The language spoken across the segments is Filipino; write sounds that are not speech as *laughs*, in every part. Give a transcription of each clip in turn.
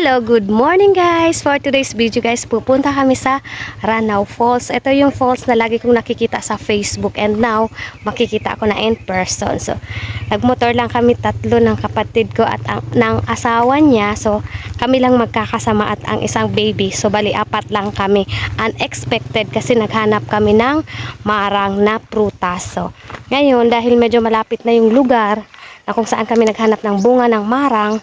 Hello, good morning guys! For today's video guys, pupunta kami sa Ranao Falls. Ito yung falls na lagi kong nakikita sa Facebook and now makikita ko na in person. So, nagmotor lang kami tatlo ng kapatid ko at ang, ng asawa niya. So, kami lang magkakasama at ang isang baby. So, bali apat lang kami. Unexpected kasi naghanap kami ng marang na prutas. So, ngayon dahil medyo malapit na yung lugar na kung saan kami naghanap ng bunga ng marang,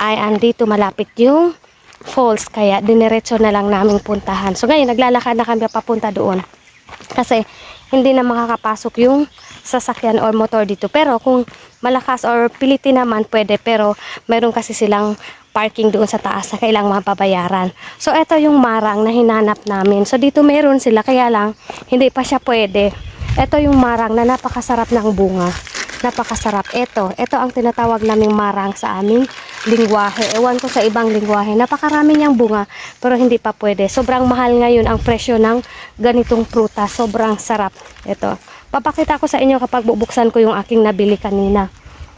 ay andito malapit yung falls kaya diniretso na lang namin puntahan. So ngayon naglalakad na kami papunta doon. Kasi hindi na makakapasok yung sasakyan or motor dito. Pero kung malakas or pilitin naman pwede pero meron kasi silang parking doon sa taas na kailangang mapabayaran. So ito yung marang na hinanap namin. So dito meron sila kaya lang hindi pa siya pwede. Ito yung marang na napakasarap ng bunga. Napakasarap. Ito, ito ang tinatawag naming marang sa aming lingwahe. Ewan ko sa ibang lingwahe. Napakarami niyang bunga, pero hindi pa pwede. Sobrang mahal ngayon ang presyo ng ganitong prutas. Sobrang sarap. Ito. Papakita ko sa inyo kapag bubuksan ko yung aking nabili kanina.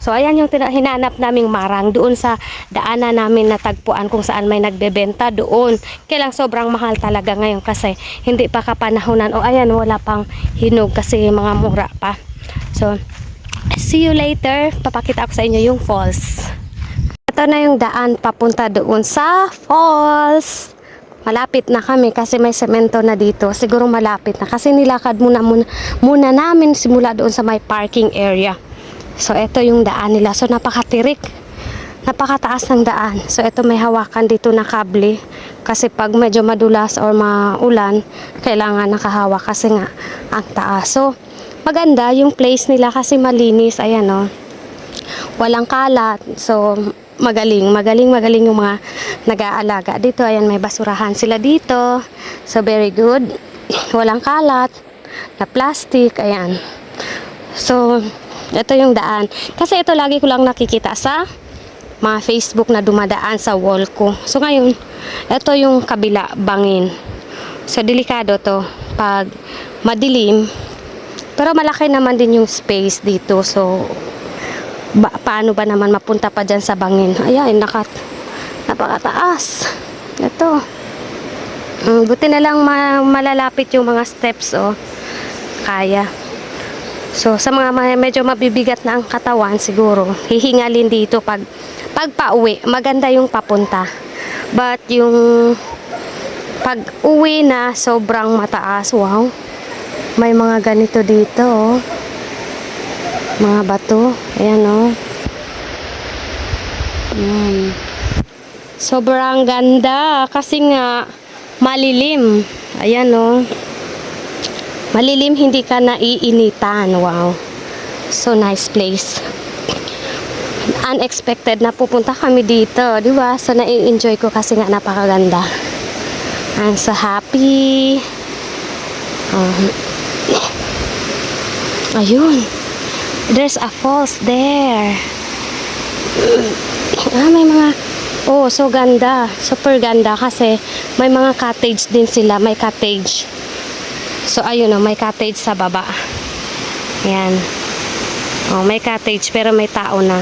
So, ayan yung hinanap naming marang doon sa daanan namin na tagpuan kung saan may nagbebenta doon. Kailang sobrang mahal talaga ngayon kasi hindi pa kapanahonan. O ayan, wala pang hinog kasi mga mura pa. So, see you later. Papakita ko sa inyo yung falls. Ito na yung daan papunta doon sa falls. Malapit na kami kasi may semento na dito. Siguro malapit na kasi nilakad muna muna, muna namin simula doon sa may parking area. So ito yung daan nila. So napakatirik. Napakataas ng daan. So ito may hawakan dito na kable. Kasi pag medyo madulas or maulan, kailangan nakahawak kasi nga ang taas. So maganda yung place nila kasi malinis. Ayan o. Walang kalat. So magaling, magaling, magaling yung mga nag-aalaga. Dito, ayan, may basurahan sila dito. So, very good. Walang kalat na plastic, ayan. So, ito yung daan. Kasi ito lagi ko lang nakikita sa mga Facebook na dumadaan sa wall ko. So, ngayon, ito yung kabila, bangin. So, delikado to. Pag madilim, pero malaki naman din yung space dito. So, ba, paano ba naman mapunta pa dyan sa bangin? Ayan, nakat, napakataas. Ito. Mm, buti na lang ma- malalapit yung mga steps, oh. Kaya. So, sa mga medyo mabibigat na ang katawan, siguro, hihingalin dito pag, pag pauwi. Maganda yung papunta. But, yung pag uwi na, sobrang mataas. Wow. May mga ganito dito, oh mga bato. Ayan. Oh. Ayan. Sobrang ganda kasi nga malilim. Ayan. Oh. Malilim hindi ka naiinitan. Wow. So nice place. Unexpected na pupunta kami dito. Di ba? So nai-enjoy ko kasi nga napakaganda. I'm so happy. Um, ayun. There's a falls there. Ah, may mga... Oh, so ganda. Super ganda kasi may mga cottage din sila. May cottage. So, ayun oh, may cottage sa baba. Yan. Oh, may cottage pero may tao na.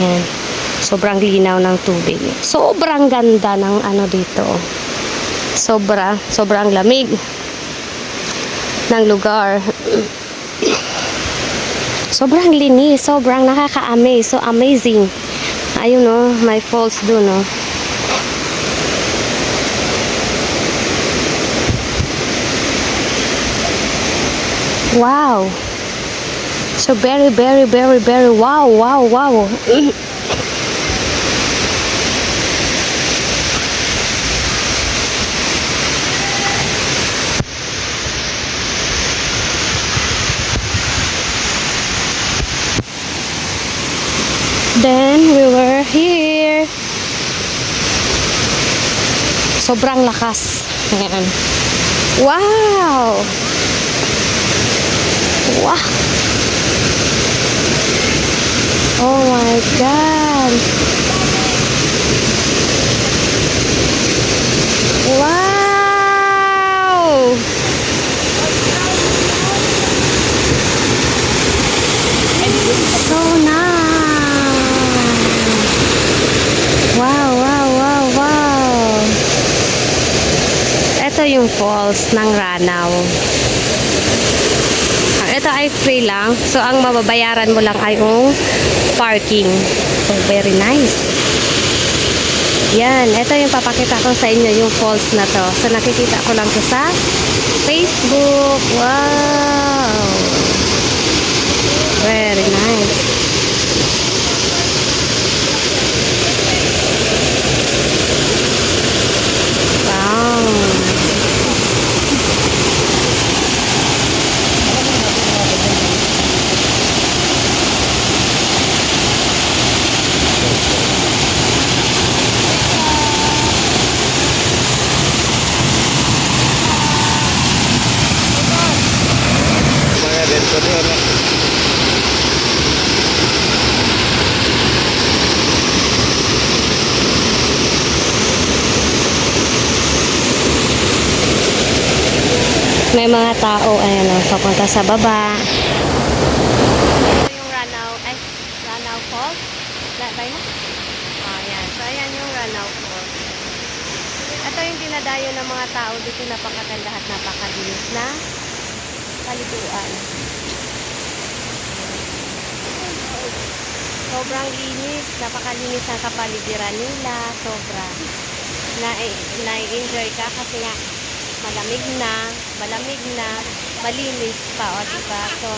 Yan. Sobrang linaw ng tubig. Sobrang ganda ng ano dito. Sobra. Sobrang lamig ng lugar. Sobrang linis, sobrang nakaka-amaze, so amazing. Ayun no, may falls doon no. Wow. So very, very, very, very wow, wow, wow. *laughs* here. Sobrang lakas. Ayan. Wow! Wow! Oh my God! Wow! Falls ng Ranaw. Ah, Ito ay free lang. So, ang mababayaran mo lang ay yung parking. So, very nice. Yan. Ito yung papakita ko sa inyo, yung falls na to. So, nakikita ko lang to sa Facebook. Wow! Very nice. Wow. Mga dito doon. May mga tao, ayan o, papunta sa baba. Ito yung Ranaw, ay, Ranaw Falls. Ba yun? Oh, yan. So, ayan yung Ranaw Falls. Ito yung dinadayo ng mga tao dito. Napakaganda at napakalinis na paliguan. Sobrang linis. Napakalinis ang kapaligiran nila. Sobra. Na, na-enjoy ka kasi nga malamig na, malamig na, malinis pa, o diba? So,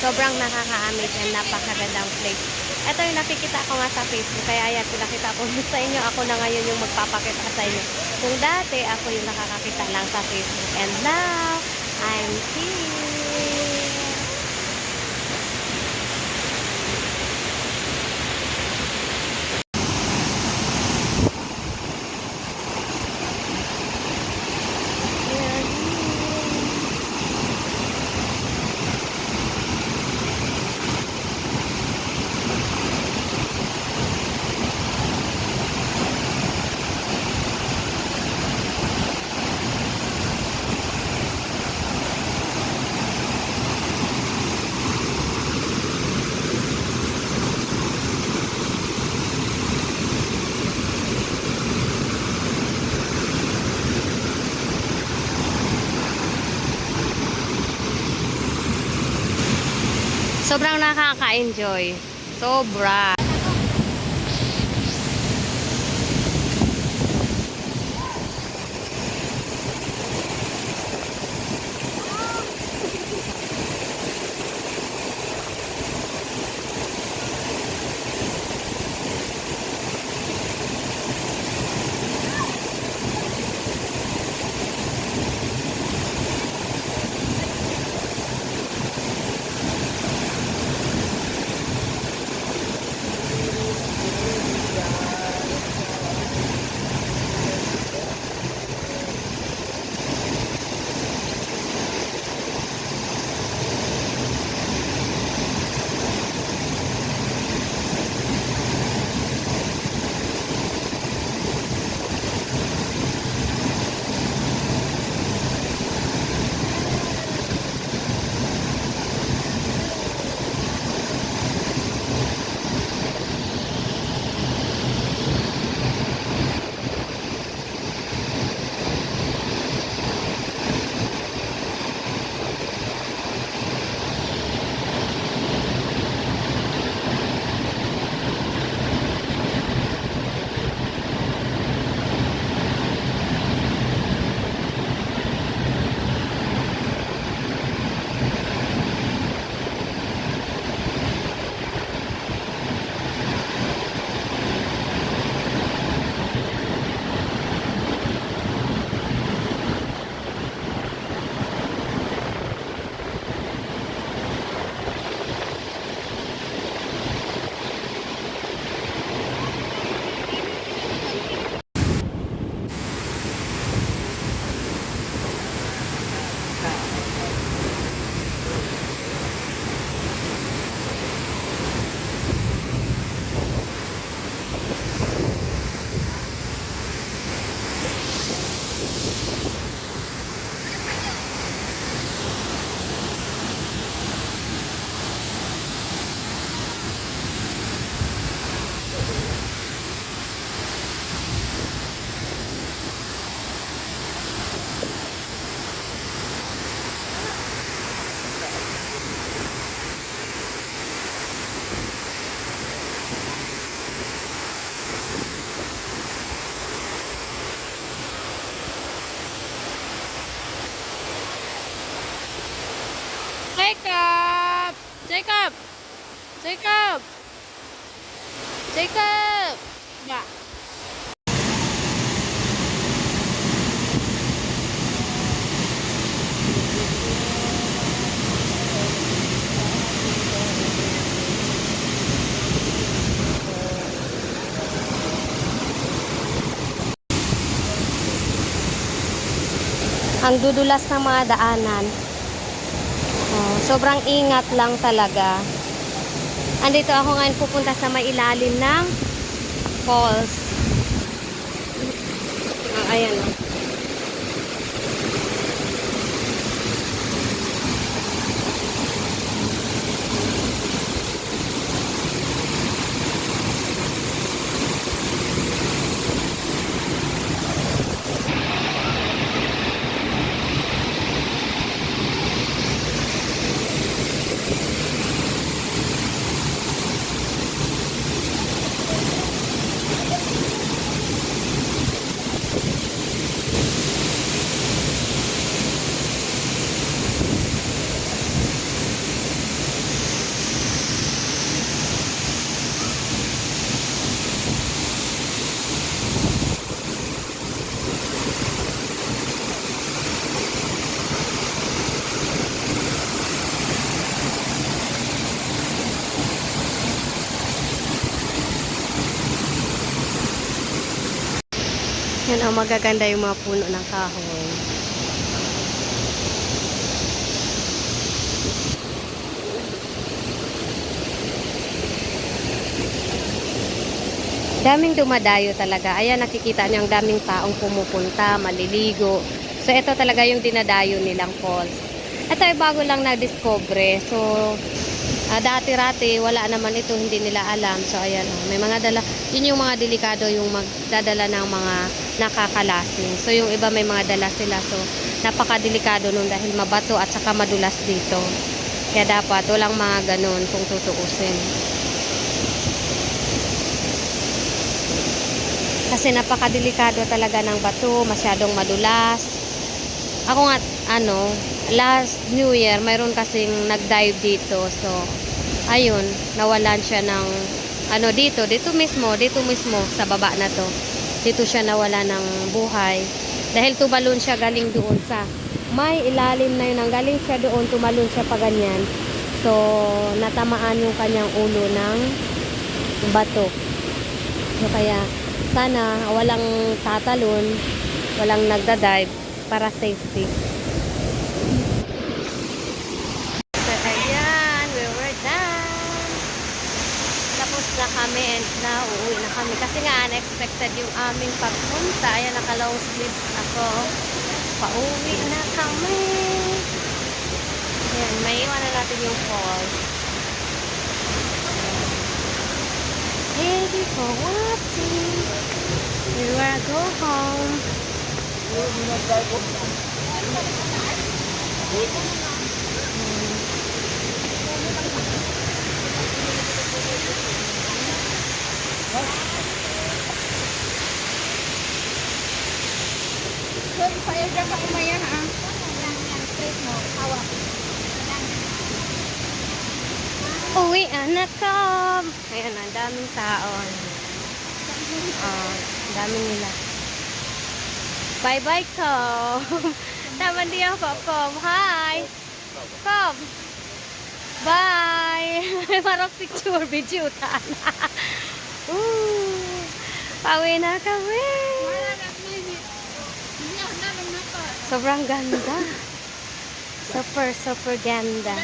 sobrang nakaka-amaze and napakagandang place. Ito yung nakikita ko nga sa Facebook, kaya ayan, pinakita ko *laughs* sa inyo. Ako na ngayon yung magpapakita sa inyo. Kung dati, ako yung nakakakita lang sa Facebook. And now, I'm here. Sobrang nakaka-enjoy. Sobra. Jacob! Jacob! Jacob! Ba. Ang dudulas ng mga daanan. Oh, sobrang ingat lang talaga. Andito ako ngayon pupunta sa may ilalim ng falls. Ah, ayan oh. Ang magaganda yung mga puno ng kahoy. Daming dumadayo talaga. Ayan, nakikita niyo ang daming taong pumupunta, maliligo. So, ito talaga yung dinadayo nilang falls. Ito ay bago lang na-discover. So, ah, dati-rati, wala naman ito, hindi nila alam. So, ayan, oh, may mga dala. Yun yung mga delikado, yung magdadala ng mga nakakalasing. So, yung iba may mga dala sila. So, napakadelikado nun dahil mabato at saka madulas dito. Kaya dapat, walang mga ganun kung tutuusin. Kasi napakadelikado talaga ng bato, masyadong madulas. Ako nga, ano, last New Year, mayroon kasing nag-dive dito. So, ayun, nawalan siya ng, ano, dito, dito mismo, dito mismo, sa baba na to. Dito siya nawala ng buhay. Dahil tumalon siya galing doon sa, may ilalim na yun, ang galing siya doon, tumalon siya pa ganyan. So, natamaan yung kanyang ulo ng bato. So, kaya, sana walang tatalon, walang nagda-dive para safety. So, ayan, we were done. Tapos na kami and na uuwi na kami. Kasi nga, unexpected yung aming pagpunta. Ayan, naka-long sleeves ako. Pauwi na kami. Ayan, may iwanan natin yung falls. Thank you for watching. We will go home. Saya dyan ka umayan ah. Uwi anak ko. Ayan, ang daming tao. Ah, ang dami nila. Bye-bye, Kom. *laughs* Taman di ako, Kom. Hi. Kom. Bye. *laughs* Parang picture, video ta. *laughs* Ooh. Pauwi na kami. Sobrang ganda. Super, super ganda.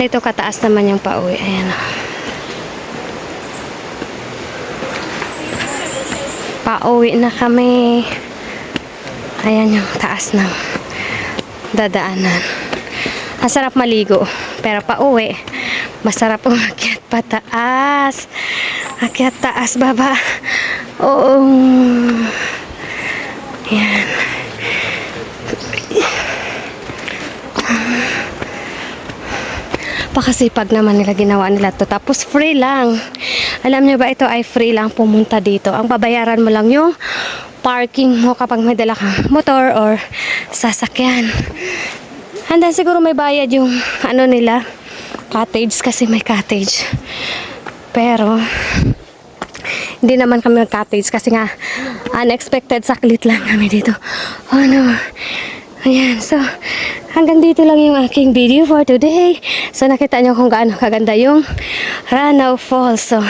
Ito kataas naman yung pauwi. Ayan. Pauwi na kami. Ayan yung taas ng dadaanan. Ang sarap maligo. Pero pauwi, masarap umakyat pataas. Akyat taas, baba. Oo. Yan. Pakasipag naman nila ginawa nila to. Tapos free lang. Alam niyo ba ito ay free lang pumunta dito. Ang babayaran mo lang yung parking mo kapag may dala kang motor or sasakyan. And then siguro may bayad yung ano nila cottage kasi may cottage. Pero hindi naman kami mag-cottage kasi nga unexpected saklit lang kami dito. Oh no. Ayan, so hanggang dito lang yung aking video for today. So nakita nyo kung gaano kaganda yung Ranao Falls. So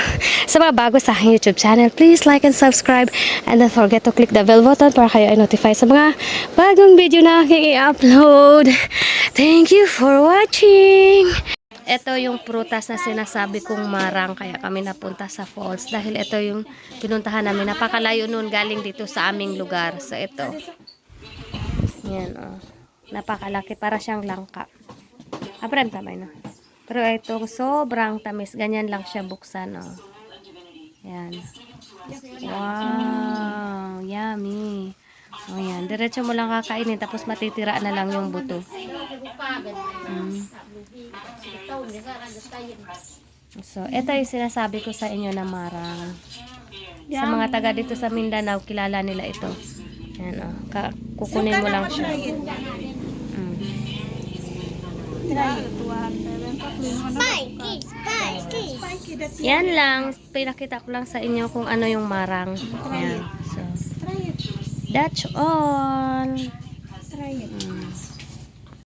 sa mga bago sa aking YouTube channel, please like and subscribe and don't forget to click the bell button para kayo ay notify sa mga bagong video na aking i-upload. Thank you for watching! Ito yung prutas na sinasabi kong marang kaya kami napunta sa falls dahil ito yung pinuntahan namin. Napakalayo nun galing dito sa aming lugar. So ito. Yan oh. Napakalaki para siyang langka. Abran kamay na. Pero ito sobrang tamis. Ganyan lang siya buksan oh. Yan. Wow, yummy. Oh yan, diretso mo lang kakainin tapos matitira na lang yung buto. Mm. So, ito yung sinasabi ko sa inyo na marang. Sa mga taga dito sa Mindanao, kilala nila ito. Yan, oh. Ka- kukunin mo lang siya. Mm. Yan lang. Pinakita ko lang sa inyo kung ano yung marang. Yan. So, that's all. Mm.